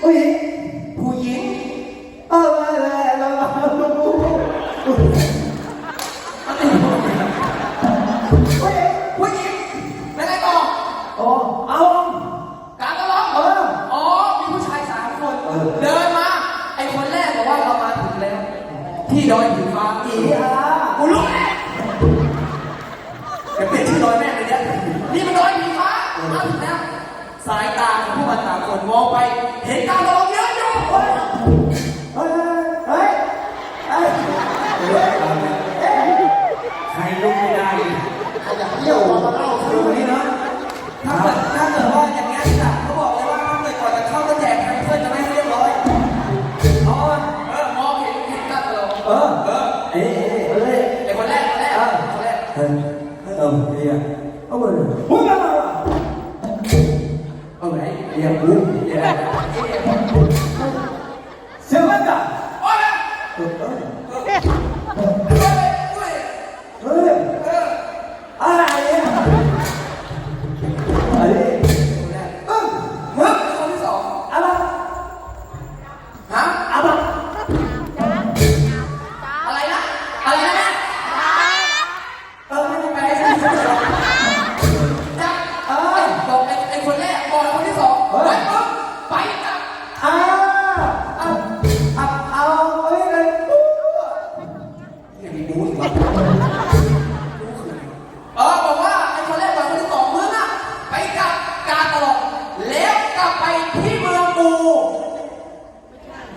ผู้หญิงผู้หญิงเอออะไรอะไรผู้หญิงผู้หญิงแล้วไงต่ออ๋อเอากลางก็ร้องเอออ๋อมีผู้ชายสามคน เดินมา ไอ้คนแรกบอกว่าเรามาถึงแล้ว ที่ดอยผีฟ้าอีอากูรู้แล้วจะเปลี่ยนชื่อดอยแม่เลยเนี่ยนี่มันดอยผีฟ้ามาถึงแล้ว สายตาของผู้มันตามคนมองไป เห็นการร้องเยอะอยู่เฮ้ยเฮ้ยเฮ้ยเฮ้ยใครลุกไม่ได้อยากเที่ยวมาเล่าดูนี่นะถ้าเกิดถ้าเกิดว่าอย่างเงี้ยจ้ะเขาบอกเลยว่าถ้าเกิดก่อนจะเข้าก็แจกแพมเพื่อนจะไม่ให้เรียบร้อยอ๋อเออมองเห็นเห็นการร้องเออเออเอ้ยเอ้ยไอ้คนแรกคนแรกคนแรกเฮ้ยเออเฮียเอาไปเลยหุ้ย ไหนเฮีย กลับไปที่เมืองกู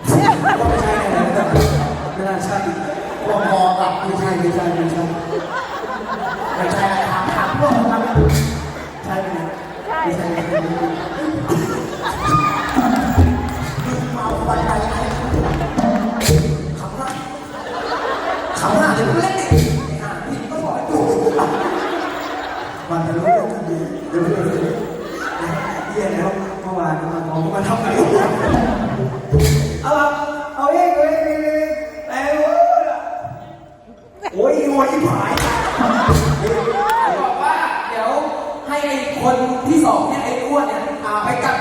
ไม่ใช่นะไม่น่าใช่พอพอกับไม่ใช่ไม่ใช่ไม่ใช่ไม่ใช่ถามถามพวกมันใช่ไหมไม่ใช่ไม่ใช่เมาไปไปไอ้ขำหน้าขำหน้าเดี๋ยวมึงเล่นดิไอ้ห่าพี่ก็บอกให้ดูมันจะรู้เรื่องดีเดี๋ยวเดี๋ยวเดี๋ยวเยี่ยแล้ว เมื่อวานมาของมาทำอะไรเอาเอาเองเอาเองแต่โอ้ยโอ้ยผายบอกว่าเดี๋ยวให้ไอ้คนที่สองเนี่ยไอ้อ้วนเนี่ยอาไปกัก